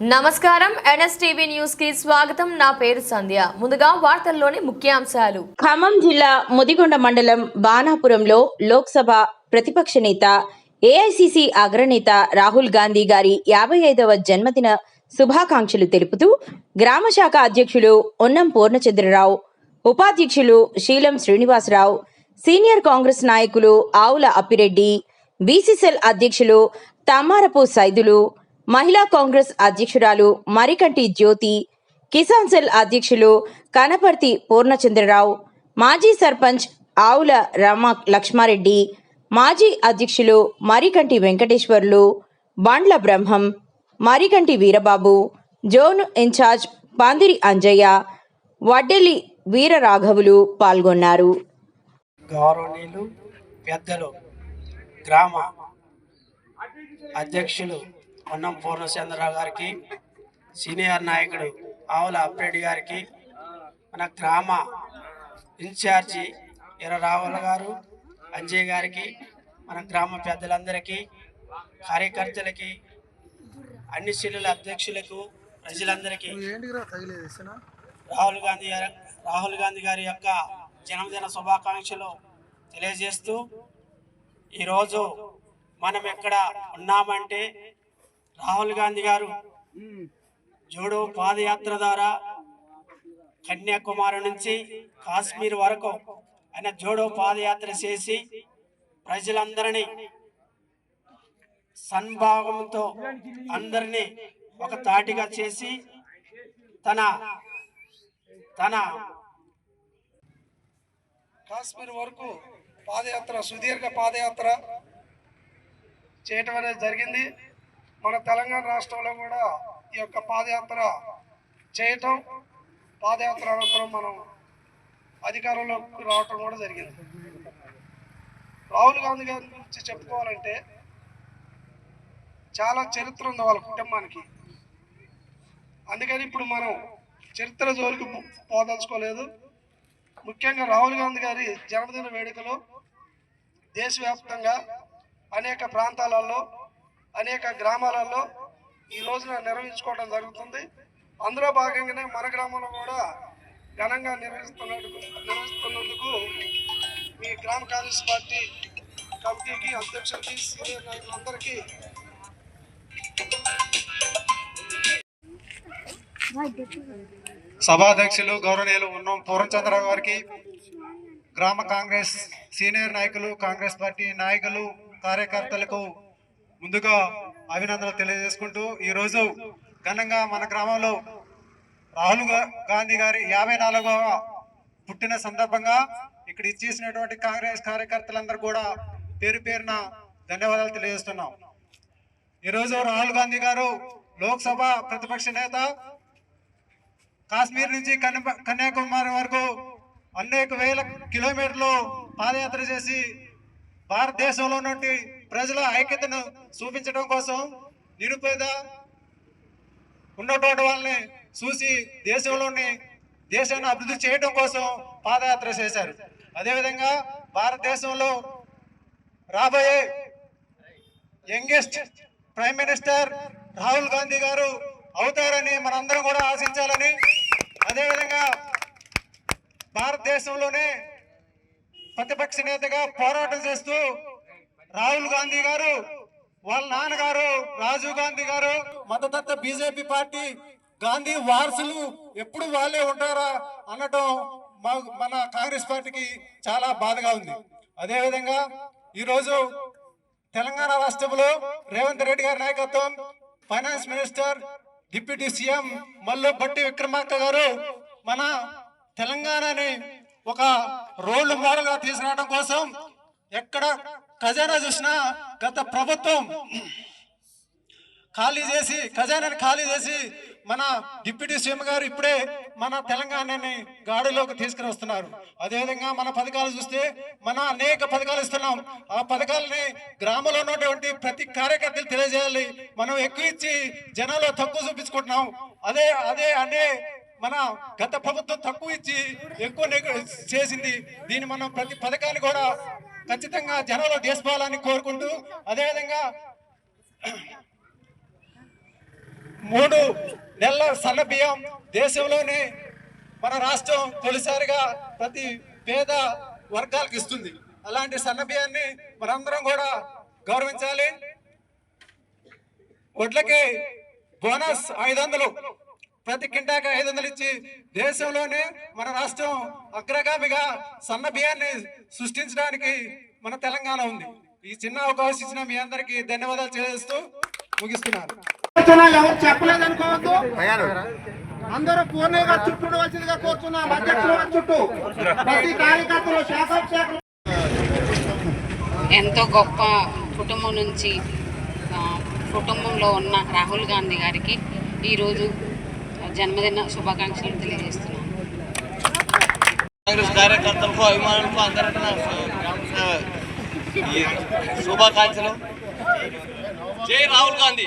నమస్కారం. ఎన్ఎస్టీవీ న్యూస్కి స్వాగతం. నా పేరు సంధ్య. ముందుగా వార్తల్లోని ముఖ్యాంశాలు. ఖమ్మం జిల్లా ముదిగొండ మండలం బాణాపురంలో లోక్సభ ప్రతిపక్ష నేత ఏఐసిసి అగ్రనేత రాహుల్ గాంధీ గారి యాభై ఐదవ జన్మదిన శుభాకాంక్షలు తెలుపుతూ గ్రామ శాఖ అధ్యక్షులు ఉన్నం పూర్ణచంద్రరావు ఉపాధ్యక్షులు శీలం శ్రీనివాసరావు సీనియర్ కాంగ్రెస్ నాయకులు ఆవుల అప్పిరెడ్డి బీసీసీఎల్ అధ్యక్షులు తమ్మారపు సైదులు మహిళా కాంగ్రెస్ అధ్యక్షురాలు మరికంటి జ్యోతి కిసాన్ సెల్ అధ్యక్షులు కనపర్తి పూర్ణచంద్రరావు మాజీ సర్పంచ్ ఆవుల రామ లక్ష్మారెడ్డి మాజీ అధ్యక్షులు మరికంటి వెంకటేశ్వర్లు బండ్ల బ్రహ్మం మరికంటి వీరబాబు జోన్ ఇన్ఛార్జ్ పందిరి అంజయ్య వడ్డెలి వీరరాఘవులు పాల్గొన్నారు. గౌరవనీయులు పెద్దలు గ్రామ అధ్యక్షులు పొన్నం పూర్ణచంద్రరావు గారికి సీనియర్ నాయకుడు ఆవుల అప్రెడ్డి గారికి మన గ్రామ ఇన్ఛార్జి ఎర్ర రావుల గారు అంజయ్ గారికి మన గ్రామ పెద్దలందరికీ కార్యకర్తలకి అన్ని శ్రేణుల అధ్యక్షులకు ప్రజలందరికీ రాహుల్ గాంధీ గారి రాహుల్ గాంధీ గారి యొక్క జన్మదిన శుభాకాంక్షలు తెలియజేస్తూ ఈరోజు మనం ఎక్కడ ఉన్నామంటే రాహుల్ గాంధీ గారు జోడో పాదయాత్ర ద్వారా కన్యాకుమారి నుంచి కాశ్మీర్ వరకు ఆయన జోడో పాదయాత్ర చేసి ప్రజలందరినీ సన్భావంతో అందరినీ ఒక తాటిగా చేసి తన తన కాశ్మీర్ వరకు పాదయాత్ర సుదీర్ఘ పాదయాత్ర చేయటం అనేది జరిగింది. మన తెలంగాణ రాష్ట్రంలో కూడా ఈ యొక్క పాదయాత్ర చేయటం పాదయాత్ర అనంతరం మనం అధికారంలోకి రావటం కూడా జరిగింది. రాహుల్ గాంధీ గారి గురించి చెప్పుకోవాలంటే చాలా చరిత్ర ఉంది వాళ్ళ కుటుంబానికి. అందుకని ఇప్పుడు మనం చరిత్ర జోలికి పోదలుచుకోలేదు. ముఖ్యంగా రాహుల్ గాంధీ గారి జన్మదిన వేడుకలో దేశవ్యాప్తంగా అనేక ప్రాంతాలలో అనేక గ్రామాలలో ఈ రోజున నిర్వహించుకోవడం జరుగుతుంది. అందులో భాగంగానే మన గ్రామంలో కూడా ఘనంగా నిర్వహిస్తున్నందుకు నిర్వహిస్తున్నందుకు మీ గ్రామ కాంగ్రెస్ పార్టీ కమిటీకి అధ్యక్షులకి సీనియర్ నాయకులందరికీ సభాధ్యక్షులు గౌరవనీయులు ఉన్నం పూర్ణచంద్రరావు గారికి గ్రామ కాంగ్రెస్ సీనియర్ నాయకులు కాంగ్రెస్ పార్టీ నాయకులు కార్యకర్తలకు ముందుగా అభినందనలు తెలియజేసుకుంటూ ఈరోజు ఘనంగా మన గ్రామంలో రాహుల్ గాంధీ గారి యాభై నాలుగవ పుట్టిన సందర్భంగా ఇక్కడ ఇచ్చేసినటువంటి కాంగ్రెస్ కార్యకర్తలందరూ కూడా పేరు పేరున ధన్యవాదాలు తెలియజేస్తున్నాం. ఈరోజు రాహుల్ గాంధీ గారు లోక్సభ ప్రతిపక్ష నేత కాశ్మీర్ నుంచి కన్యాకుమారి వరకు అనేక వేల కిలోమీటర్లు పాదయాత్ర చేసి భారతదేశంలో నుండి ప్రజల ఐక్యతను చూపించడం కోసం నిరుపేద ఉన్నటువంటి వాళ్ళని చూసి దేశంలోని దేశాన్ని అభివృద్ధి చేయడం కోసం పాదయాత్ర చేశారు. అదేవిధంగా భారతదేశంలో రాబోయే youngest prime minister Rahul Gandhi గారు అవుతారని మనందరం కూడా ఆశించాలని అదేవిధంగా భారతదేశంలోనే ప్రతిపక్ష నేతగా పోరాటం చేస్తూ రాహుల్ గాంధీ గారు వాళ్ళ నాన్నగారు రాజీవ్ గాంధీ గారు మద్దతు బీజేపీ పార్టీ గాంధీ వారసులు ఎప్పుడు వాళ్ళే ఉంటారా అనటం మా- మన కాంగ్రెస్ పార్టీకి చాలా బాధగా ఉంది. అదేవిధంగా ఈరోజు తెలంగాణ రాష్ట్రంలో రేవంత్ రెడ్డి గారి నాయకత్వం finance minister deputy CM Mallu Bhatti Vikramarka గారు మన తెలంగాణని ఒక రోల్ మోడల్గా తీసుకురావడం కోసం ఎక్కడ ఖజానా చూసినా గత ప్రభుత్వం ఖాళీ చేసి ఖజానాని ఖాళీ చేసి మన డిప్యూటీ సీఎం గారు ఇప్పుడే మన తెలంగాణని గాడిలోకి తీసుకుని వస్తున్నారు. అదేవిధంగా మన పథకాలు చూస్తే మన అనేక పథకాలు ఇస్తున్నాం. ఆ పథకాలని గ్రామంలో ఉన్నటువంటి ప్రతి కార్యకర్తలు తెలియజేయాలి. మనం ఎక్కువ ఇచ్చి జనాలు తక్కువ చూపించుకుంటున్నాం. అదే అదే అనే మన గత ప్రభుత్వం తక్కువ ఇచ్చి ఎక్కువ చేసింది. దీన్ని మనం ప్రతి పథకాన్ని కూడా ఖచ్చితంగా జనాలు దేశపాలని కోరుకుంటూ అదేవిధంగా మూడు నెలల సన్న బియ్యం దేశంలోనే మన రాష్ట్రం తొలిసారిగా ప్రతి పేద వర్గాలకు ఇస్తుంది. అలాంటి సన్న బియ్యాన్ని మనందరం కూడా గౌరవించాలి. వడ్లకి బోనస్ ఐదు వందలు. ప్రతి కింటాకి ఐదు వందలు ఇచ్చి దేశంలోనే మన రాష్ట్రం అగ్రగామిగా సన్న బియ్యాన్ని సృష్టించడానికి మన తెలంగాణ ఉంది. ఈ చిన్న అవకాశం ఇచ్చిన మీ అందరికీ ధన్యవాదాలు తెలియజేస్తూ ముగిస్తున్నాను. ఎవరు చెప్పలేదు అనుకోవద్దు అందరూ పూర్ణంగా చుట్టూ వచ్చిందిగా కోరుతున్నాం. అధ్యక్షుల చుట్టూ ప్రతి కార్యకర్తలు శాఖ శాఖ ఎంతో గొప్ప కుటుంబం నుంచి కుటుంబంలో ఉన్న రాహుల్ గాంధీ గారికి ఈరోజు జన్మదిన శుభాకాంక్షలు తెలియజేస్తున్నాను. కాంగ్రెస్ కార్యకర్తలకు అభిమానులకు అందరికీ నా శు- ఈ శుభాకాంక్షలు. జై రాహుల్ గాంధీ.